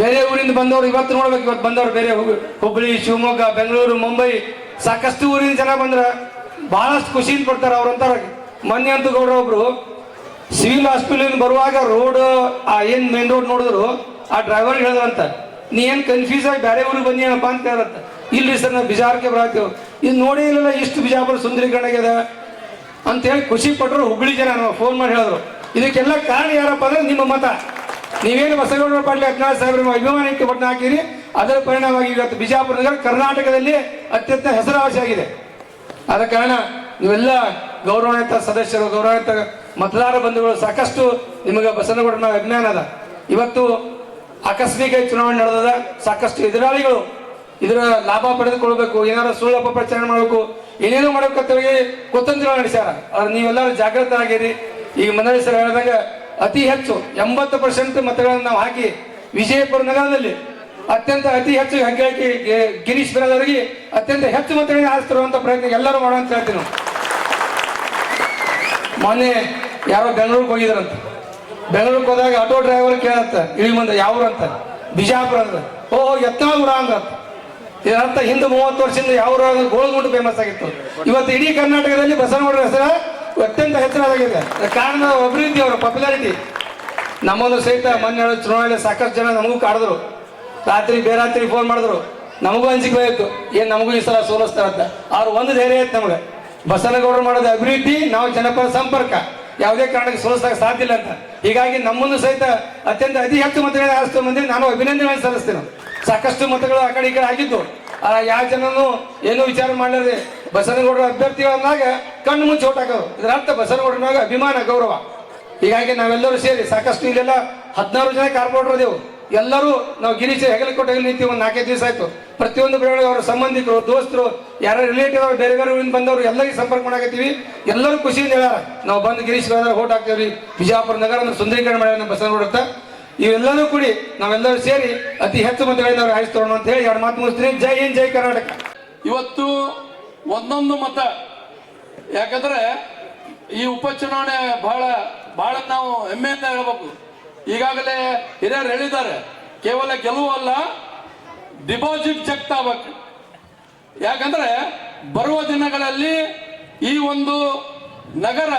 ಬೇರೆ ಊರಿಂದ ಬಂದವರು ಇವತ್ತು ನೋಡ್ಬೇಕು, ಇವತ್ತು ಬಂದವರು ಬೇರೆ ಹುಬ್ಬಳ್ಳಿ, ಶಿವಮೊಗ್ಗ, ಬೆಂಗಳೂರು, ಮುಂಬೈ ಸಾಕಷ್ಟು ಊರಿನ ಜನ ಬಂದ್ರ ಬಹಳಷ್ಟು ಖುಷಿಯಿಂದ ಕೊಡ್ತಾರೆ ಅವ್ರಂತಾರ. ಮೊನ್ನೆ ಅಂತ ಗೌಡ್ರ ಒಬ್ರು ಸಿವಿಲ್ ಹಾಸ್ಪಿಟಲ್ ಬರುವಾಗ ರೋಡ್ ಆ ಏನ್ ಮೇನ್ ರೋಡ್ ನೋಡಿದ್ರು, ಆ ಡ್ರೈವರ್ ಹೇಳಿದ್ರಂತ, ನೀ ಏನ್ ಕನ್ಫ್ಯೂಸ್ ಆಗಿ ಬೇರೆ ಊರಿಗೆ ಬಂದಿಯಪ್ಪ ಅಂತ ಹೇಳತ್ತ ಇಲ್ರಿ ಸರ್, ನಾವು ಬಿಜಾರಕ್ಕೆ ಬರಾತೇವ್ ಇದು ನೋಡೇ ಇಲ್ಲಲ್ಲ ಇಷ್ಟು ಬಿಜಾಪುರ ಸುಂದರೀಕರಣಗ್ಯದ ಅಂತ ಹೇಳಿ ಖುಷಿ ಪಟ್ಟರು ಹುಬ್ಳಿ ಜನ ಫೋನ್ ಮಾಡಿ ಹೇಳಿದ್ರು. ಇದಕ್ಕೆಲ್ಲ ಕಾರಣ ಯಾರಪ್ಪ ಅಂದ್ರೆ ನಿಮ್ಮ ಮತ. ನೀವೇನು ಬಸವೇಗೌಡರ ಪಾಟೀಲ್ ಸಾವಿರ ಅಭಿಮಾನ ಇಟ್ಟು ಬಟ್ಟೆ ಹಾಕಿರಿ. ಅದರ ಪರಿಣಾಮವಾಗಿ ಇವತ್ತು ಬಿಜಾಪುರ ನಗರ ಕರ್ನಾಟಕದಲ್ಲಿ ಅತ್ಯಂತ ಹೆಸರುವಾಸಿಯಾಗಿದೆ. ಆದ ಕಾರಣ ನೀವೆಲ್ಲ ಗೌರವಾನ್ವಿತ ಸದಸ್ಯರು, ಗೌರವಾನ್ವಿತ ಮತದಾರ ಬಂಧುಗಳು ಸಾಕಷ್ಟು ನಿಮಗೆ ಬಸವನಗೌಡ ನಾವು ಅಭಿಮಾನ ಅದ. ಇವತ್ತು ಆಕಸ್ಮಿಕ ಚುನಾವಣೆ ನಡೆದದ ಸಾಕಷ್ಟು ಎದುರಾಳಿಗಳು ಇದರ ಲಾಭ ಪಡೆದುಕೊಳ್ಬೇಕು ಏನಾರ ಸುಳ್ಳು ಅಪಪ್ರಚಾರ ಮಾಡಬೇಕು, ಏನೇನೋ ಮಾಡ್ಬೇಕಂತೇಳಿ ಕುತಂತ್ರಗಳು ನಡೆಸ್ಯಾರ. ಆದ್ರೆ ನೀವೆಲ್ಲರೂ ಜಾಗೃತರಾಗಿರಿ. ಈಗ ಮನವಿ ಸರ್ ಹೇಳಿದಾಗ ಅತಿ ಹೆಚ್ಚು ಎಂಬತ್ತು ಪರ್ಸೆಂಟ್ ಮತಗಳನ್ನು ನಾವು ಹಾಕಿ ವಿಜಯಪುರ ನಗರದಲ್ಲಿ ಅತ್ಯಂತ ಅತಿ ಹೆಚ್ಚು ಹೆಗ್ಗಳಿಕೆ ಗಿರೀಶ್ ಬಿರಾದವರಿಗೆ ಅತ್ಯಂತ ಹೆಚ್ಚು ಮತಗಳನ್ನು ಆರಿಸ್ತಿರುವಂತ ಪ್ರಯತ್ನ ಎಲ್ಲರೂ ಮಾಡೋಣ ಅಂತ ಹೇಳ್ತೀನಿ. ಮೊನ್ನೆ ಯಾರೋ ಬೆಂಗಳೂರಿಗೆ ಹೋಗಿದ್ರಂತ. ಬೆಂಗಳೂರಿಗೆ ಹೋದಾಗ ಆಟೋ ಡ್ರೈವರ್ ಕೇಳತ್ತ ಇಳಿ ಮುಂದೆ ಯಾವ್ರು ಅಂತ. ಬಿಜಾಪುರ ಅಂತ. ಓ ಯತ್ನಾಳ್ ಅಂತ. ಇದರರ್ಥ ಹಿಂದೆ ಮೂವತ್ತು ವರ್ಷದಿಂದ ಯಾವ ಗೋಳಗುಂಡು ಫೇಮಸ್ ಆಗಿತ್ತು. ಇವತ್ತು ಇಡೀ ಕರ್ನಾಟಕದಲ್ಲಿ ಬಸವನಗೌಡರ ಹೆಸರು ಅತ್ಯಂತ ಹೆಚ್ಚಿನದಾಗಿದೆ ಕಾರಣ ಅಭಿವೃದ್ಧಿ ಅವರ ಪಾಪ್ಯುಲಾರಿಟಿ ನಮ್ಮನ್ನು ಸಹಿತ ಮೊನ್ನೆ ಚುನಾವಣೆ ಸಾಕಷ್ಟು ಜನ ನಮಗೂ ಕಾಡಿದ್ರು. ರಾತ್ರಿ, ಬೇರಾತ್ರಿ ಫೋನ್ ಮಾಡಿದ್ರು. ನಮಗೂ ಅಂಜಿಕೆ ಹೋಯ್ತು, ಏನ್ ನಮಗೂ ಈ ಸಲ ಸೋಲಿಸ್ತಾರಂತ ಅವ್ರು ಒಂದು ಧೈರ್ಯ ಐತೆ ನಮಗೆ. ಬಸನಗೌಡರು ಮಾಡೋದು ಅಭಿವೃದ್ಧಿ, ನಾವು ಜನಪದ ಸಂಪರ್ಕ. ಯಾವುದೇ ಕಾರಣಕ್ಕೆ ಸೋಲಿಸಕ್ಕೆ ಸಾಧ್ಯ ಇಲ್ಲ ಅಂತ. ಹೀಗಾಗಿ ನಮ್ಮನ್ನು ಸಹಿತ ಅತ್ಯಂತ ಅತಿ ಹೆಚ್ಚು ಮತಗಳನ್ನು ಆರಿಸ್ತು ಮಂದಿ ನಾನು ಅಭಿನಂದನೆ ಸಲ್ಲಿಸ್ತೇನೆ. ಸಾಕಷ್ಟು ಮತಗಳು ಆ ಕಡೆ ಈ ಕಡೆ ಆಗಿದ್ದು. ಆ ಯಾವ ಜನನು ಏನು ವಿಚಾರ ಮಾಡಲಾರೆ ಬಸನಗೌಡರ ಅಭ್ಯರ್ಥಿಗಳನ್ನಾಗ ಕಣ್ಣು ಮುಂಚೆ ಹಾಕೋದು. ಇದರ ಅರ್ಥ ಬಸನಗೌಡನಾಗ ಅಭಿಮಾನ, ಗೌರವ. ಹೀಗಾಗಿ ನಾವೆಲ್ಲರೂ ಸೇರಿ ಸಾಕಷ್ಟು ಇಲ್ಲೆಲ್ಲ ಹದಿನಾರು ಜನ ಕಾರ್ಪೋರ್ಟರ್ ಅದೇವು ಎಲ್ಲರೂ ನಾವು ಗಿರೀಶ್ ಹೆಗಲಕೋಟೆ ನಿಂತಿ ಒಂದು ನಾಲ್ಕೈದು ದಿವಸ ಆಯ್ತು. ಪ್ರತಿಯೊಂದು ಬೆಳಗ್ಗೆ ಅವರ ಸಂಬಂಧಿಕರು, ದೋಸ್ತರು, ಯಾರ ರಿಲೇಟಿವ್ ಅವ್ರು, ಬೇರೆ ಬೇರೆ ಊರಿಂದ ಬಂದವರು ಎಲ್ಲರಿಗೆ ಸಂಪರ್ಕ ಮಾಡಾಕತ್ತೀವಿ. ಎಲ್ಲರೂ ಖುಷಿಯಿಂದ ಹೇಳಾರ ನಾವು ಬಂದು ಗಿರೀಶ್ ಓಟ್ ಹಾಕ್ತೇವ್ರಿ. ಬಿಜಾಪುರ ನಗರ ಸುಂದರೀಕರಣ ಮಾಡ್ಯಾರ ನಮ್ಮ ಬಸವನಗೌಡ ಇವೆಲ್ಲರೂ ಕೂಡಿ ನಾವೆಲ್ಲರೂ ಸೇರಿ ಅತಿ ಹೆಚ್ಚು ಮತಗಳಿಂದ ಅವರು ಹಾಯಿಸ್ತೋಣ ಅಂತ ಹೇಳಿ ಎರಡು ಮಾತು ಮುಗಿಸ್ತೀನಿ. ಜೈ ಹಿಂದ್, ಜೈ ಕರ್ನಾಟಕ. ಇವತ್ತು ಒಂದೊಂದು ಮತ. ಯಾಕಂದ್ರೆ ಈ ಉಪಚುನಾವಣೆ ಬಹಳ ಬಹಳ ನಾವು ಹೆಮ್ಮೆಯಿಂದ ಹೇಳ್ಬೇಕು. ಈಗಾಗಲೇ ಹಿರಿಯರು ಹೇಳಿದ್ದಾರೆ, ಕೇವಲ ಗೆಲುವು ಅಲ್ಲ, ಡಿಪಾಸಿಟ್ ಜಗ್ತಾಗಬೇಕು ಯಾಕಂದ್ರೆ ಬರುವ ದಿನಗಳಲ್ಲಿ ಈ ಒಂದು ನಗರ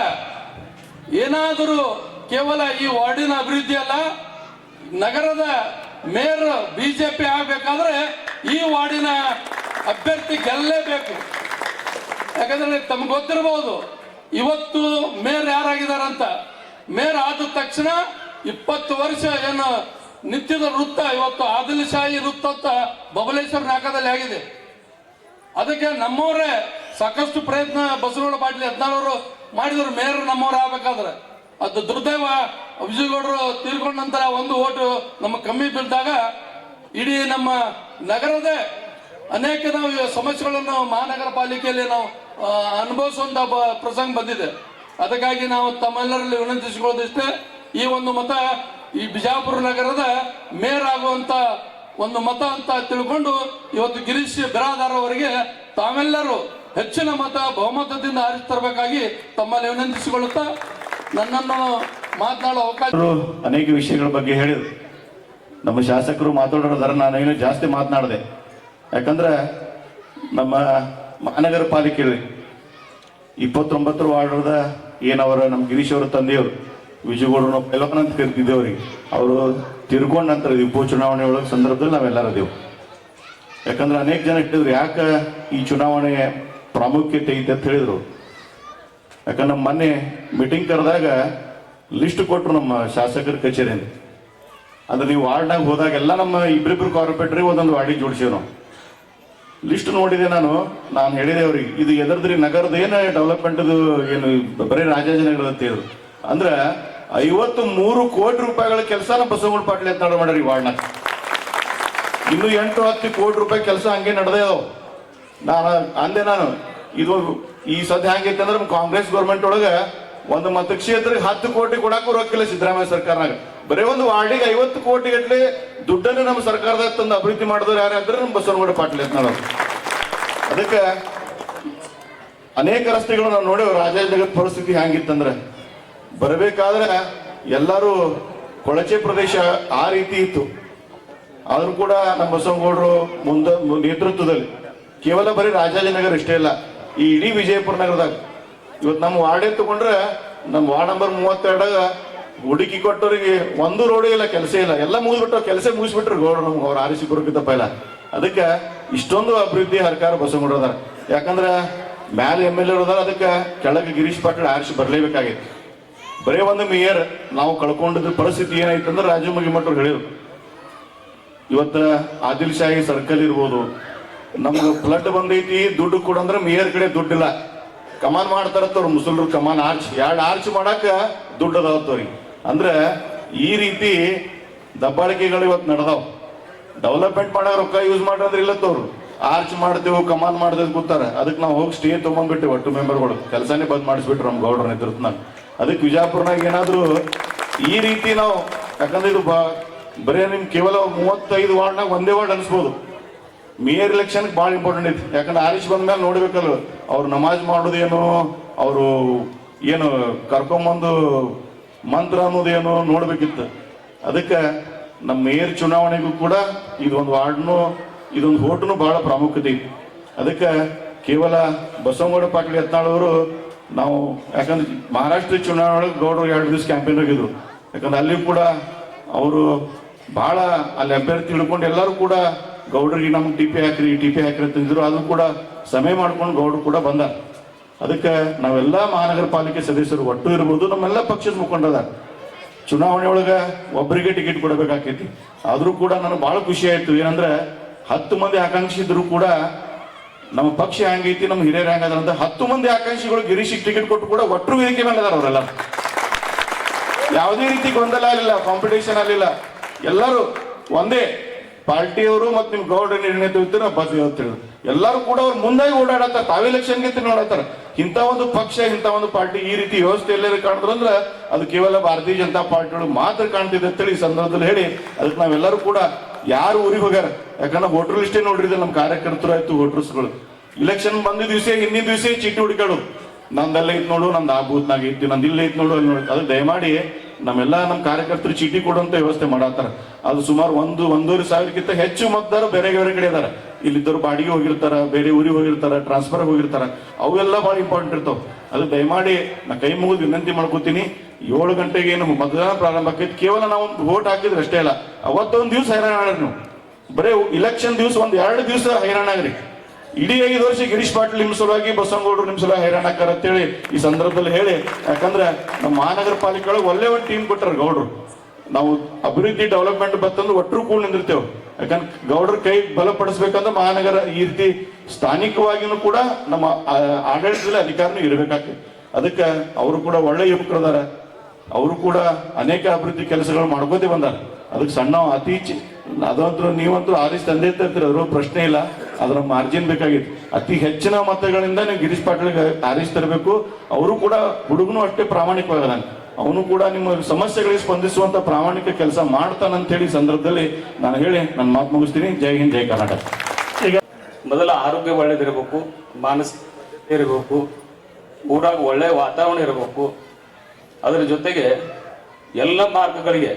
ಏನಾದರೂ ಕೇವಲ ಈ ವಾರ್ಡಿನ ಅಭಿವೃದ್ಧಿ ಅಲ್ಲ ನಗರದ ಮೇಯರ್ ಬಿಜೆಪಿ ಆಗಬೇಕಾದ್ರೆ ಈ ವಾರ್ಡಿನ ಅಭ್ಯರ್ಥಿ ಗೆಲ್ಲಲೇಬೇಕು. ಯಾಕಂದ್ರೆ ತಮ್ಗೆ ಗೊತ್ತಿರಬಹುದು ಇವತ್ತು ಮೇಯರ್ ಅಂತ. ಮೇಯರ್ ಆದ ತಕ್ಷಣ ಇಪ್ಪತ್ತು ವರ್ಷ ಏನು ನಿತ್ಯದ ವೃತ್ತ, ಇವತ್ತು ಆದಿಲಶಾಹಿ ವೃತ್ತ ಅಂತ ಬಬಲೇಶ್ವರ ನಾಕದಲ್ಲಿ ಆಗಿದೆ. ಅದಕ್ಕೆ ನಮ್ಮವರೇ ಸಾಕಷ್ಟು ಪ್ರಯತ್ನ ಬಸವಗೌಡ ಪಾಟೀಲ್ ಯತ್ನಾಳವರು ಮಾಡಿದ್ರು, ಮೇಯರ್ ನಮ್ಮವ್ರು ಆಗ್ಬೇಕಾದ್ರೆ. ಅದು ದುರ್ದೈವ ವಿಜಯಗೌಡರು ತೀರ್ಕೊಂಡ ನಂತರ ಒಂದು ಓಟು ನಮ್ಮ ಕಮ್ಮಿ ಬೀಳ್ದಾಗ ಇಡೀ ನಮ್ಮ ನಗರದ ಅನೇಕ ನಾವು ಸಮಸ್ಯೆಗಳನ್ನು ಮಹಾನಗರ ಪಾಲಿಕೆಯಲ್ಲಿ ನಾವು ಅನುಭವಿಸುವಂತ ಪ್ರಸಂಗ ಬಂದಿದೆ. ಅದಕ್ಕಾಗಿ ನಾವು ತಮ್ಮೆಲ್ಲರಲ್ಲಿ ವಿನಂತಿಸಿಕೊಳ್ಳೋದಿಷ್ಟೇ, ಈ ಒಂದು ಮತ ಈ ಬಿಜಾಪುರ ನಗರದ ಮೇಯರ್ ಆಗುವಂತ ಒಂದು ಮತ ಅಂತ ತಿಳ್ಕೊಂಡು ಇವತ್ತು ಗಿರೀಶ್ ಬಿರಾದಾರ್ ಅವರಿಗೆ ತಾವೆಲ್ಲರೂ ಹೆಚ್ಚಿನ ಮತ ಬಹುಮತದಿಂದ ಆರಿಸ್ತರಬೇಕಾಗಿ ತಮ್ಮಲ್ಲಿ ವಿನಂತಿಸಿಕೊಳ್ಳುತ್ತಾ ನನ್ನನ್ನು ಮಾತನಾಡುವ ಅವಕಾಶ ಅನೇಕ ವಿಷಯಗಳ ಬಗ್ಗೆ ಹೇಳಿದ್ರು. ನಮ್ಮ ಶಾಸಕರು ಮಾತಾಡೋದಾರ ನಾನೇನು ಜಾಸ್ತಿ ಮಾತನಾಡಿದೆ. ಯಾಕಂದ್ರೆ ನಮ್ಮ ಮಹಾನಗರ ಪಾಲಿಕೆಯಲ್ಲಿ ಇಪ್ಪತ್ತೊಂಬತ್ತರ ವಾರ್ಡದ ಏನವರ ನಮ್ಮ ಗಿರೀಶ್ ಅವರ ತಂದೆಯವರು ವಿಜಯಗೌಡರು ಪೈಲವನ್ ಅಂತ ಕರಿತಿದ್ದೇವ್ರಿ ಅವರು ತಿರ್ಕೊಂಡ ನಂತರ ಉಪಚುನಾವಣೆ ಒಳಗ ಸಂದರ್ಭದಲ್ಲಿ ನಾವೆಲ್ಲರದೇವು ಯಾಕಂದ್ರೆ ಅನೇಕ ಜನ ಹೇಳಿದ್ರು, ಯಾಕೆ ಈ ಚುನಾವಣೆ ಪ್ರಾಮುಖ್ಯತೆ ಐತೆ ಅಂತ ಹೇಳಿದ್ರು. ಯಾಕಂದ್ರೆ ನಮ್ಮ ಮೊನ್ನೆ ಮೀಟಿಂಗ್ ಕರೆದಾಗ ಲಿಸ್ಟ್ ಕೊಟ್ಟರು ನಮ್ಮ ಶಾಸಕರ ಕಚೇರಿಯಲ್ಲಿ. ಅಂದ್ರೆ ನೀವು ವಾರ್ಡ್ನಾಗ ಹೋದಾಗ ಎಲ್ಲ ನಮ್ಮ ಇಬ್ಬರಿಬ್ರು ಕಾರ್ಪೊರೇಟ್ರಿ ಒಂದೊಂದು ವಾರ್ಡಿ ಜೋಡಿಸೇವ್ ನಾವು. ಲಿಸ್ಟ್ ನೋಡಿದೆ ನಾನು ನಾನು ಹೇಳಿದೆ ಅವ್ರಿಗೆ, ಇದು ಎದರ್ದ್ರಿ ನಗರದ ಏನು ಡೆವಲಪ್ಮೆಂಟ್ದು ಏನು ಬರೀ ರಾಜಾಜನಗರ ಅಂತ ಹೇಳಿದ್ರು. ಅಂದ್ರೆ ಐವತ್ತು ಮೂರು ಕೋಟಿ ರೂಪಾಯಿಗಳ ಕೆಲಸ ನಮ್ಮ ಬಸವಗೌಡ ಪಾಟೀಲ್ ಅಂತ ಮಾಡ್ರಿ ವಾರ್ಡ್ನ ಇನ್ನು ಎಂಟು ಹತ್ತು ಕೋಟಿ ರೂಪಾಯಿ ಕೆಲಸ ಹಂಗೆ ನಡೆದೇ ನಾನು ಅಂದೆ ನಾನು, ಇದು ಈ ಸದ್ಯ ಹಂಗೈತಂದ್ರೆ ನಮ್ಮ ಕಾಂಗ್ರೆಸ್ ಗೌರ್ಮೆಂಟ್ ಒಳಗ ಒಂದು ಮತಕ್ಷೇತ್ರಕ್ಕೆ ಹತ್ತು ಕೋಟಿ ಕೊಡಕ್ಕೂ ರೊಕ್ಕಿಲ್ಲ ಸಿದ್ದರಾಮಯ್ಯ ಸರ್ಕಾರನಾಗ. ಬರೀ ಒಂದು ವಾರ್ಡಿಗೆ ಐವತ್ತು ಕೋಟಿ ಗಟ್ಟಲೆ ದುಡ್ಡನ್ನು ನಮ್ಮ ಸರ್ಕಾರದಾಗ ತಂದು ಅಭಿವೃದ್ಧಿ ಮಾಡಿದ್ರು ಯಾರು ಅಂದ್ರೆ ನಮ್ಮ ಬಸವನಗೌಡ ಪಾಟೀಲ್ ಅಂತ ನಾವು ಅದಕ್ಕೆ ಅನೇಕ ರಸ್ತೆಗಳು ನಾವು ನೋಡೇವು ರಾಜಾಜನಗರ ಪರಿಸ್ಥಿತಿ ಹ್ಯಾಂಗಿತ್ತಂದ್ರೆ ಬರಬೇಕಾದ್ರೆ ಎಲ್ಲರೂ ಕೊಳಚೆ ಪ್ರದೇಶ ಆ ರೀತಿ ಇತ್ತು. ಆದರೂ ಕೂಡ ನಮ್ಮ ಬಸವನಗೌಡರು ಮುಂದ ನೇತೃತ್ವದಲ್ಲಿ ಕೇವಲ ಬರೀ ರಾಜಾಜಿನಗರ ಇಷ್ಟೇ ಇಲ್ಲ. ಈ ಇಡೀ ವಿಜಯಪುರ ನಗರದಾಗ. ಇವತ್ತು ನಮ್ಮ ವಾರ್ಡೇ ತಗೊಂಡ್ರೆ ನಮ್ಮ ವಾರ್ಡ್ ನಂಬರ್ ಮೂವತ್ತೆರಡಾಗ ಹುಡುಕಿ ಕೊಟ್ಟವರಿಗೆ ಒಂದು ರೋಡ್ ಇಲ್ಲ, ಕೆಲಸ ಇಲ್ಲ. ಎಲ್ಲ ಮುಗಿದ್ಬಿಟ್ಟು ಕೆಲಸ ಮುಗಿಸ್ಬಿಟ್ರು ಗೌಡ್ರು ನಮ್ಗೆ ಅವ್ರು ಆರಿಸಿ ಬರೋಕ್ಕಿಂತ ಪೈಲ. ಅದಕ್ಕೆ ಇಷ್ಟೊಂದು ಅಭಿವೃದ್ಧಿ ಸರ್ಕಾರ ಬಸವನಗೌಡ ಅದಾರ ಯಾಕಂದ್ರೆ ಮ್ಯಾಲೆ ಎಂ ಎಲ್ ಎ ಅದಕ್ಕೆ ಕೆಳಗೆ ಗಿರೀಶ್ ಪಾಟೀಲ್ ಆರಿಸಿ ಬರಲೇಬೇಕಾಗಿತ್ತು ಬರೀ ಒಂದು ಮೇಯರ್, ನಾವು ಕಳ್ಕೊಂಡಿದ್ದ ಪರಿಸ್ಥಿತಿ ಏನಾಯ್ತು ಅಂದ್ರೆ ರಾಜು ಮುಗಿಮಠರು ಹೇಳಿದ್ರು. ಇವತ್ತು ಆದಿಲ್ ಶಾಹಿ ಸರ್ಕಲ್ ಇರ್ಬೋದು ನಮ್ಗೆ ಫ್ಲಡ್ ಬಂದೈತಿ, ದುಡ್ಡು ಕೊಡಂದ್ರೆ ಮೇಯರ್ ಕಡೆ ದುಡ್ಡಿಲ್ಲ. ಕಮಾನ್ ಮಾಡ್ತಾರತ್ತ ಅವ್ರು ಮುಸಲ್ರು ಕಮಾನ್ ಆರ್ಚ್. ಎರಡು ಆರ್ಚ್ ಮಾಡಾಕ ದುಡ್ಡು ಅದಾವತ್ತವ್ರಿಗೆ ಅಂದ್ರೆ ಈ ರೀತಿ ದಬ್ಬಾಳಿಕೆಗಳು ಇವತ್ತು ನಡೆದಾವ್. ಡೆವಲಪ್ಮೆಂಟ್ ಮಾಡ ರೊಕ್ಕ ಯೂಸ್ ಮಾಡ್ರಂದ್ರೆ ಇಲ್ಲತ್ತವ್ರು ಆರ್ಚ್ ಮಾಡ್ತೇವೆ, ಕಮಾನ್ ಮಾಡ್ದೇವ್ ಕೂತಾರ. ಅದಕ್ಕೆ ನಾವು ಹೋಗಿ ಸ್ಟೇ ತೊಗೊಂಡ್ಬಿಟ್ಟು ಒಟ್ಟು ಮೆಂಬರ್ಗಳು. ಕೆಲಸನೇ ಬಂದ್ ಮಾಡಿಸ್ಬಿಟ್ರು ನಮ್ಮ ಗೌಡ್ರ ನೇತೃತ್ವನಾಗ ಅದಕ್ಕೆ ವಿಜಾಪುರ್ನಾಗ ಏನಾದರೂ ಈ ರೀತಿ ನಾವು ಯಾಕಂದ್ರೆ ಇದು ಬರೀ ನಿಮ್ಗೆ ಕೇವಲ ಮೂವತ್ತೈದು ವಾರ್ಡ್ನಾಗ ಒಂದೇ ವಾರ್ಡ್ ಅನ್ಸ್ಬೋದು. ಮೇಯರ್ ಎಲೆಕ್ಷನ್ ಭಾಳ ಇಂಪಾರ್ಟೆಂಟ್ ಐತಿ. ಯಾಕಂದ್ರೆ ಆರಿಸ್ ಬಂದ್ಮೇಲೆ ನೋಡ್ಬೇಕಲ್ಲ, ಅವ್ರು ನಮಾಜ್ ಮಾಡೋದೇನು, ಅವರು ಏನು ಕರ್ಕೊಂಬಂದು ಮಂತ್ರ ಅನ್ನೋದೇನು ನೋಡ್ಬೇಕಿತ್ತು. ಅದಕ್ಕೆ ನಮ್ಮ ಮೇಯರ್ ಚುನಾವಣೆಗೂ ಕೂಡ ಇದೊಂದು ವಾರ್ಡ್ನು, ಇದೊಂದು ಹೋಟ್ನು ಬಹಳ ಪ್ರಾಮುಖ್ಯತೆ ಐತಿ. ಅದಕ್ಕೆ ಕೇವಲ ಬಸವಗೌಡ ಪಾಟೀಲ್ ಯತ್ನಾಳ್ ಅವರು ನಾವು, ಯಾಕಂದ್ರೆ ಮಹಾರಾಷ್ಟ್ರ ಚುನಾವಣೆ ಗೌಡರು ಎರಡು ದಿವಸ ಕ್ಯಾಂಪೇನ್ ಆಗಿದ್ರು ಯಾಕಂದ್ರೆ ಅಲ್ಲಿ ಕೂಡ ಅವರು ಬಹಳ ಅಲ್ಲಿ ಅಭ್ಯರ್ಥಿ ಹಿಡ್ಕೊಂಡು ಎಲ್ಲರೂ ಕೂಡ ಗೌಡರಿಗೆ ನಮ್ಗೆ ಟಿ ಪಿ ಹಾಕ್ರಿ ಟಿ ಪಿ ಹಾಕ್ರಿ ಅಂತಿದ್ರು ಅದು ಕೂಡ ಸಮಯ ಮಾಡ್ಕೊಂಡು ಗೌಡ್ರು ಕೂಡ ಬಂದ. ಅದಕ್ಕೆ ನಾವೆಲ್ಲ ಮಹಾನಗರ ಪಾಲಿಕೆ ಸದಸ್ಯರು ಒಟ್ಟು ಇರ್ಬೋದು, ನಮ್ಮೆಲ್ಲ ಪಕ್ಷದ ಮುಖಂಡದ ಚುನಾವಣೆ ಒಳಗ ಒಬ್ಬರಿಗೆ ಟಿಕೆಟ್ ಕೊಡಬೇಕಾಕೈತಿ. ಆದರೂ ಕೂಡ ನನಗೆ ಬಹಳ ಖುಷಿ ಆಯಿತು. ಏನಂದ್ರೆ ಹತ್ತು ಮಂದಿ ಆಕಾಂಕ್ಷಿ ಇದ್ರು ಕೂಡ ನಮ್ಮ ಪಕ್ಷ ಹೆಂಗೈತಿ ನಮ್ಮ ಹಿರಿಯರು ಹೆಂಗದ ಅಂತ ಹತ್ತು ಮಂದಿ ಆಕಾಂಕ್ಷಿಗಳು ಗಿರೀಶಿಗೆ ಟಿಕೆಟ್ ಕೊಟ್ಟು ಕೂಡ ಒಟ್ಟರು ವೇದಿಕೆ ಮೇಲೆ ಅದಾರ ಅವರೆಲ್ಲ. ಯಾವುದೇ ರೀತಿ ಗೊಂದಲ ಆಗಲಿಲ್ಲ ಕಾಂಪಿಟೇಷನ್ ಆಗಲಿಲ್ಲ. ಎಲ್ಲರೂ ಒಂದೇ ಪಾರ್ಟಿಯವರು ಮತ್ತು ನಿಮ್ ಗೌಡ ನಿರ್ಣಯ ತೆಗಿತೀರ ಬಸ್ ಹೇಳ್ತೀರ ಎಲ್ಲರೂ ಕೂಡ ಅವ್ರು ಮುಂದಾಗಿ ಓಡಾಡತ್ತಾರ. ತಾವೇ ಎಲೆಕ್ಷನ್ಗೆ ನೋಡತ್ತಾರ ಇಂಥ ಒಂದು ಪಕ್ಷ, ಇಂಥ ಒಂದು ಪಾರ್ಟಿ ಈ ರೀತಿ ವ್ಯವಸ್ಥೆ ಎಲ್ಲರೂ ಕಾಣಿದ್ರು ಅಂದ್ರೆ ಅದು ಕೇವಲ ಭಾರತೀಯ ಜನತಾ ಪಾರ್ಟಿ ಒಳಗೆ ಮಾತ್ರ ಕಾಣ್ತಿದೆ ಅಂತೇಳಿ ಈ ಸಂದರ್ಭದಲ್ಲಿ ಹೇಳಿ, ಅದಕ್ಕೆ ನಾವೆಲ್ಲರೂ ಕೂಡ ಯಾರು ಊರಿಗೆ ಹೋಗ್ಯಾರ? ಯಾಕಂದ್ರೆ ವೋಟರ್ ಲಿಸ್ಟೇ ನೋಡ್ರಿದೆ ನಮ್ಮ ಕಾರ್ಯಕರ್ತರು ಆಯ್ತು, ವೋಟರ್ಸ್ಗಳು. ಇಲೆಕ್ಷನ್ ಬಂದ ದಿವಸ, ಹಿಂದಿನ ದಿವಸ ಚೀಟಿ ಹುಡುಕಾಡು ನಂದಲ್ಲೇ ಇತ್ತು ನೋಡು, ನಂದು ಆ ಬೂತ್ನಾಗ ಐತಿ ನಂದು ಇಲ್ಲೇ ಇತ್ತು ನೋಡು, ಅಲ್ಲಿ ನೋಡಿ. ಅದು ದಯಮಾಡಿ ನಮ್ಮೆಲ್ಲ ನಮ್ಮ ಕಾರ್ಯಕರ್ತರು ಚೀಟಿ ಕೊಡುವಂತ ವ್ಯವಸ್ಥೆ ಮಾಡತ್ತಾರ. ಅದು ಸುಮಾರು ಒಂದು, ಒಂದೂವರೆ ಸಾವಿರಕ್ಕಿಂತ ಹೆಚ್ಚು ಮೊತ್ತದಾರ ಬೇರೆ ಬೇರೆ ಕಡೆ ಇದಾರೆ. ಇಲ್ಲಿದ್ದವ್ರು ಬಾಡಿಗೆ ಹೋಗಿರ್ತಾರ, ಬೇರೆ ಊರಿಗೆ ಹೋಗಿರ್ತಾರ ಟ್ರಾನ್ಸ್ಫರ್ ಹೋಗಿರ್ತಾರ. ಅವೆಲ್ಲ ಭಾಳ ಇಂಪಾರ್ಟೆಂಟ್ ಇರ್ತಾವ. ಅದು ದಯಮಾಡಿ ನಾ ಕೈ ಮುಗಿದು ವಿನಂತಿ ಮಾಡ್ಕೋತೀನಿ, ಏಳು ಗಂಟೆಗೆ ಏನು ಮತದಾನ ಪ್ರಾರಂಭ ಆಕೈತಿ. ಕೇವಲ ನಾವು ವೋಟ್ ಹಾಕಿದ್ರೆ ಅಷ್ಟೇ ಅಲ್ಲ, ಅವತ್ತೊಂದು ದಿವಸ ಹೈರಾಣ ನೀವು. ಬರೀ ಇಲೆಕ್ಷನ್ ದಿವಸ ಒಂದ್ ಎರಡು ದಿವಸ ಹೈರಾಣ ಆಗ್ರಿ. ಇಡೀ ಐದು ವರ್ಷ ಗಿರೀಶ್ ಪಾಟೀಲ್ ನಿಮ್ ಸಲುವಾಗಿ ಬಸವನಗೌಡರು ನಿಮ್ಮ ಸಲ ಹೈರಾಣ ಆಕಾರ ಅಂತೇಳಿ ಈ ಸಂದರ್ಭದಲ್ಲಿ ಹೇಳಿ. ಯಾಕಂದ್ರೆ ನಮ್ಮ ಮಹಾನಗರ ಪಾಲಿಕೆ ಒಳಗೆ ಒಳ್ಳೆ ಒಂದು ಟೀಮ್ ಕೊಟ್ಟಾರ ಗೌಡ್ರು. ನಾವು ಅಭಿವೃದ್ಧಿ ಡೆವಲಪ್ಮೆಂಟ್ ಬತ್ತಂದ್ರೆ ಒಟ್ಟರು ಕೂಡ ನಿಂದಿರ್ತೇವೆ. ಯಾಕಂದ್ರೆ ಗೌಡ್ರ ಕೈ ಬಲಪಡಿಸ್ಬೇಕಂದ್ರೆ ಮಹಾನಗರ ಈ ರೀತಿ ಸ್ಥಾನಿಕವಾಗಿನೂ ಕೂಡ ನಮ್ಮ ಆಡಳಿತದಲ್ಲಿ ಅಧಿಕಾರನೂ ಇರಬೇಕಾಗ್ತದೆ. ಅದಕ್ಕೆ ಅವರು ಕೂಡ ಒಳ್ಳೆ ಯುವಕರದಾರ ಅವರು ಕೂಡ ಅನೇಕ ಅಭಿವೃದ್ಧಿ ಕೆಲಸಗಳು ಮಾಡ್ಕೋತಿ ಬಂದಾರ. ಅದಕ್ಕೆ ಸಣ್ಣ ಅತಿ ಅದಂತೂ ನೀವಂತೂ ಆರಿಸಿ ತಂದೆ ಅಂತ ಅದ್ರ ಪ್ರಶ್ನೆ ಇಲ್ಲ. ಅದರ ಮಾರ್ಜಿನ್ ಬೇಕಾಗಿತ್ತು. ಅತಿ ಹೆಚ್ಚಿನ ಮತಗಳಿಂದ ನೀವು ಗಿರೀಶ್ ಪಾಟೀಲ್ಗೆ ತಾರೀಸ್ ತರಬೇಕು. ಅವರು ಕೂಡ ಹುಡುಗನು ಅಷ್ಟೇ ಪ್ರಾಮಾಣಿಕವಾಗದಾನೆ ಅವನು ಕೂಡ ನಿಮ್ಮ ಸಮಸ್ಯೆಗಳಿಗೆ ಸ್ಪಂದಿಸುವಂತ ಪ್ರಾಮಾಣಿಕ ಕೆಲಸ ಮಾಡ್ತಾನಂತ ಹೇಳಿ ಸಂದರ್ಭದಲ್ಲಿ ನಾನು ಹೇಳಿ ನನ್ನ ಮಾತು ಮುಗಿಸ್ತೀನಿ. ಜೈ ಹಿಂದ್, ಜೈ ಕರ್ನಾಟಕ. ಈಗ ಮೊದಲ ಆರೋಗ್ಯ ಒಳ್ಳೇದಿರಬೇಕು ಮಾನಸಿಕ ಇರಬೇಕು ಊರಾಗ ಒಳ್ಳೆ ವಾತಾವರಣ ಇರಬೇಕು. ಅದರ ಜೊತೆಗೆ ಎಲ್ಲ ಮಾರ್ಗಗಳಿಗೆ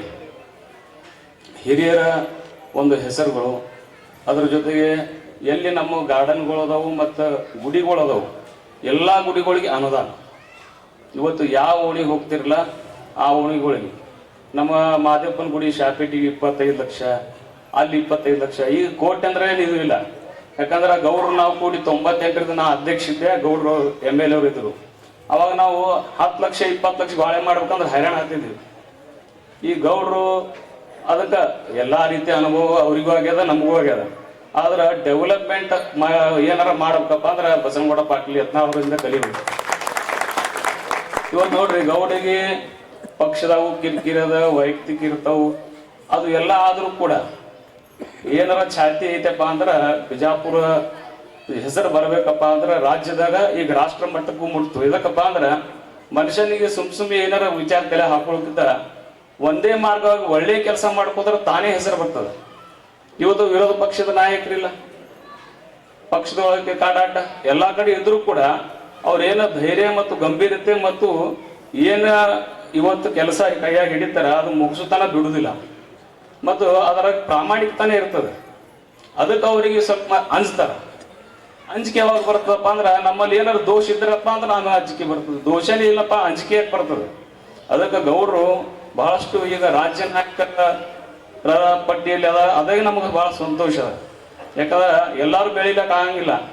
ಹಿರಿಯರ ಒಂದು ಹೆಸರುಗಳು, ಅದರ ಜೊತೆಗೆ ಎಲ್ಲಿ ನಮ್ಮ ಗಾರ್ಡನ್ಗಳು ಅದಾವು ಮತ್ತು ಗುಡಿಗಳು ಅದಾವು ಎಲ್ಲ ಗುಡಿಗಳಿಗೆ ಅನುದಾನ. ಇವತ್ತು ಯಾವ ಓಣಿಗೆ ಹೋಗ್ತಿರಲ್ಲ ಆ ಓಣಿಗಳಿಗೆ. ನಮ್ಮ ಮಾದೇಪ್ಪನ ಗುಡಿ ಶಾಪೇಟಿಗೆ ಇಪ್ಪತ್ತೈದು ಲಕ್ಷ, ಅಲ್ಲಿ ಇಪ್ಪತ್ತೈದು ಲಕ್ಷ. ಈಗ ಕೋಟಿ ಅಂದ್ರೆ ಇದು ಇಲ್ಲ. ಯಾಕಂದ್ರೆ ಗೌಡ್ರು ನಾವು ಕೂಡಿ ತೊಂಬತ್ತೆಂಟರಿಂದ ನಾ ಅಧ್ಯಕ್ಷ ಇದ್ದೆ, ಗೌಡ್ರು ಎಂ ಎಲ್ ಎರು ಇದ್ರು ಅವಾಗ ನಾವು ಹತ್ತು ಲಕ್ಷ, ಇಪ್ಪತ್ತು ಲಕ್ಷ ಬಾಳೆ ಮಾಡ್ಬೇಕಂದ್ರೆ ಹೈರಾಣ ಆಗ್ತಿದ್ವಿ. ಈ ಗೌಡ್ರು ಅದಕ್ಕೆ ಎಲ್ಲಾ ರೀತಿಯ ಅನುಭವ ಅವರಿಗೂ ಆಗ್ಯದ, ನಮಗೂ ಆಗ್ಯದ. ಆದ್ರೆ ಡೆವಲಪ್ಮೆಂಟ್ ಏನಾರ ಮಾಡ್ಬೇಕಪ್ಪ ಅಂದ್ರೆ ಬಸವನಗೌಡ ಪಾಟೀಲ್ ಯತ್ನಾವರಿಂದ ಕಲಿಬೇಕು. ಇವತ್ತು ನೋಡ್ರಿ ಗೌಡಿಗೆ ಪಕ್ಷದವು ಕಿರಿಕಿರದ, ವೈಯಕ್ತಿಕ ಇರ್ತಾವು, ಅದು ಎಲ್ಲ ಆದರೂ ಕೂಡ ಏನಾರ ಛಾತಿ ಐತಪ್ಪ ಅಂದ್ರ ಬಿಜಾಪುರ ಹೆಸರು ಬರ್ಬೇಕಪ್ಪ ಅಂದ್ರ ರಾಜ್ಯದಾಗ ಈಗ ರಾಷ್ಟ್ರ ಮಟ್ಟಕ್ಕೂ ಮುಟ್ತು. ಇದಕ್ಕಪ್ಪ ಅಂದ್ರ ಮನುಷ್ಯನಿಗೆ ಸುಮ್ ಸುಮ್ಮನೆ ಏನಾರ ವಿಚಾರ ತಲೆ ಹಾಕೊಳಕ್ಕಿಂತ ಒಂದೇ ಮಾರ್ಗವಾಗಿ ಒಳ್ಳೆ ಕೆಲಸ ಮಾಡ್ಕೋದ್ರೆ ತಾನೇ ಹೆಸರು ಬರ್ತದೆ. ಇವತ್ತು ವಿರೋಧ ಪಕ್ಷದ ನಾಯಕರಿಲ್ಲ. ಪಕ್ಷದ ಒಳಗೆ ಕಾಡಾಟ. ಎಲ್ಲಾ ಕಡೆ ಇದ್ರೂ ಕೂಡ ಅವ್ರೇನ ಧೈರ್ಯ ಮತ್ತು ಗಂಭೀರತೆ ಮತ್ತು ಏನ ಇವತ್ತು ಕೆಲಸ ಕೈಯಾಗಿ ಹಿಡಿತಾರ, ಅದು ಮುಗಿಸುತ್ತಾನ ಬಿಡುವುದಿಲ್ಲ ಮತ್ತು ಅದರ ಪ್ರಾಮಾಣಿಕತಾನೆ ಇರ್ತದೆ. ಅದಕ್ಕೆ ಅವರಿಗೆ ಸ್ವಲ್ಪ ಅಂಜ್ತಾರ. ಅಂಜಿಕೆ ಯಾವಾಗ ಬರ್ತದಪ್ಪ ಅಂದ್ರೆ ನಮ್ಮಲ್ಲಿ ಏನಾದ್ರು ದೋಷ ಇದ್ರಪ್ಪ ಅಂದ್ರೆ ನಾನು ಅಂಜಿಕೆ ಬರ್ತದೆ. ದೋಷನೇ ಇಲ್ಲಪ್ಪ ಅಂಜಿಕೆ ಯಾಕೆ ಬರ್ತದೆ? ಅದಕ್ಕೆ ಗೌಡ್ರು ಬಹಳಷ್ಟು ಈಗ ರಾಜ್ಯ ನಾಯಕರ ಪಟ್ಟಿಯಲ್ಲಿ ಅದ, ಅದೇ ನಮಗೆ ಬಹಳ ಸಂತೋಷ. ಅದ ಯಾಕಂದ್ರೆ ಎಲ್ಲರೂ ಬೆಳಿಲಿಕ್ಕೆ ಆಗಂಗಿಲ್ಲ.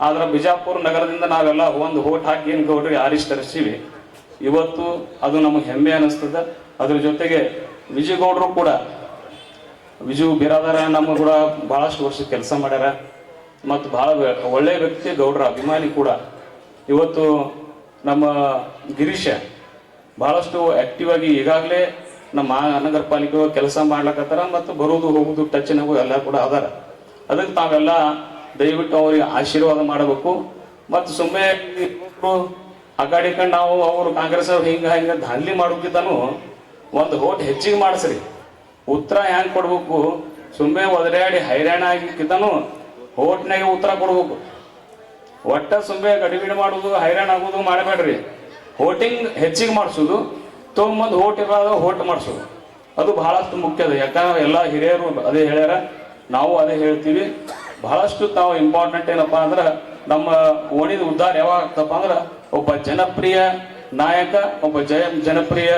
ಆದ್ರೆ ಬಿಜಾಪುರ ನಗರದಿಂದ ನಾವೆಲ್ಲ ಒಂದು ಹೋಟ್ ಹಾಕಿ ಏನು ಗೌಡ್ರಿಗೆ ಇವತ್ತು ಅದು ನಮಗೆ ಹೆಮ್ಮೆ ಅನಿಸ್ತದೆ. ಅದ್ರ ಜೊತೆಗೆ ವಿಜಯಗೌಡರು ಕೂಡ, ವಿಜು ಬಿರಾದಾರ ನಮ್ಮ ಕೂಡ ಭಾಳಷ್ಟು ವರ್ಷ ಕೆಲಸ ಮಾಡ್ಯಾರ. ಮತ್ತು ವ್ಯ- ಒಳ್ಳೆಯ ವ್ಯಕ್ತಿ, ಗೌಡ್ರ ಅಭಿಮಾನಿ ಕೂಡ. ಇವತ್ತು ನಮ್ಮ ಗಿರೀಶ ಬಹಳಷ್ಟು ಆಕ್ಟಿವ್ ಆಗಿ ಈಗಾಗಲೇ ನಮ್ಮ ನಗರ ಪಾಲಿಕೆ ಕೆಲಸ ಮಾಡ್ಲಕತ್ತಾರ ಮತ್ತು ಬರೋದು ಹೋಗುದು ಟಚ್ನಾಗು ಎಲ್ಲ ಕೂಡ ಅದಾರ. ಅದಕ್ಕೆ ತಾವೆಲ್ಲ ದಯವಿಟ್ಟು ಅವ್ರಿಗೆ ಆಶೀರ್ವಾದ ಮಾಡಬೇಕು. ಮತ್ತು ಸುಮ್ಮನೆ ಕಂಡು ನಾವು ಅವರು ಕಾಂಗ್ರೆಸ್ ಅವ್ರು ಹಿಂಗ ಹಿಂಗ ದಾಂಧಲಿ ಮಾಡೋಕ್ಕಿಂತನೂ ಒಂದು ಹೋಟ್ ಹೆಚ್ಚಿಗೆ ಮಾಡಿಸ್ರಿ. ಉತ್ತರ ಹ್ಯಾಂಗ್ ಕೊಡ್ಬೇಕು? ಸುಮ್ಮನೆ ಒದರಾಡಿ ಹೈರಾಣ ಆಗಿಕ್ಕಿಂತನೂ ಹೋಟ್ನಾಗೆ ಉತ್ತರ ಕೊಡ್ಬೇಕು. ಒಟ್ಟ ಸುಮ್ಮನೆ ಗಡಿಬಿಡಿ ಮಾಡುದು ಹೈರಾಣ ಆಗುದು ಮಾಡಬೇಡ್ರಿ. ಹೋಟಿಂಗ್ ಹೆಚ್ಚಿಗೆ ಮಾಡಿಸೋದು. ತೊಗೊಂಬಂದು ಓಟ್ ಇರೋದ ಓಟ್ ಮಾಡಿಸೋದು. ಅದು ಬಹಳಷ್ಟು ಮುಖ್ಯ ಅದ. ಯಾಕಂದ್ರೆ ಎಲ್ಲ ಹಿರಿಯರು ಅದೇ ಹೇಳ್ಯಾರ. ನಾವು ಅದೇ ಹೇಳ್ತೀವಿ. ಬಹಳಷ್ಟು ತಾವು ಇಂಪಾರ್ಟೆಂಟ್ ಏನಪ್ಪಾ ಅಂದ್ರೆ ನಮ್ಮ ಓಣಿದ ಉದ್ಧಾರ ಯಾವಾಗ ಆಗ್ತಪ್ಪ ಅಂದ್ರೆ ಒಬ್ಬ ಜನಪ್ರಿಯ ನಾಯಕ, ಒಬ್ಬ ಜಯ ಜನಪ್ರಿಯ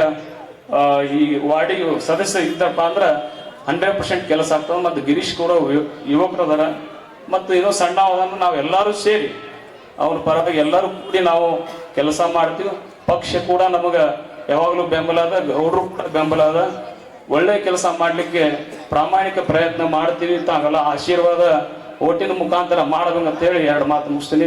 ಈ ವಾರ್ಡಿಗೆ ಸದಸ್ಯ ಇದ್ದಪ್ಪ ಅಂದ್ರೆ ಹಂಡ್ರೆಡ್ ಪರ್ಸೆಂಟ್ ಕೆಲಸ ಆಗ್ತದೆ. ಮತ್ತು ಗಿರೀಶ್ ಕೂಡ ಯುವಕರದಾರ ಮತ್ತು ಏನೋ ಸಣ್ಣ ಅವರನ್ನು ನಾವೆಲ್ಲರೂ ಸೇರಿ ಅವ್ರ ಪರವಾಗಿ ಎಲ್ಲರೂ ಕೂಡಿ ನಾವು ಕೆಲಸ ಮಾಡ್ತೀವಿ. ಪಕ್ಷ ಕೂಡ ನಮಗ ಯಾವಾಗಲೂ ಬೆಂಬಲ ಅದ, ಗೌಡ್ರು ಕೂಡ ಬೆಂಬಲ ಅದ. ಒಳ್ಳೆ ಕೆಲಸ ಮಾಡಲಿಕ್ಕೆ ಪ್ರಾಮಾಣಿಕ ಪ್ರಯತ್ನ ಮಾಡ್ತೀವಿ ತಾವೆಲ್ಲ ಆಶೀರ್ವಾದ ಓಟಿನ ಮುಖಾಂತರ ಮಾಡಬೇಕಂತ ಹೇಳಿ ಎರಡು ಮಾತು ಮುಗಿಸ್ತೀನಿ.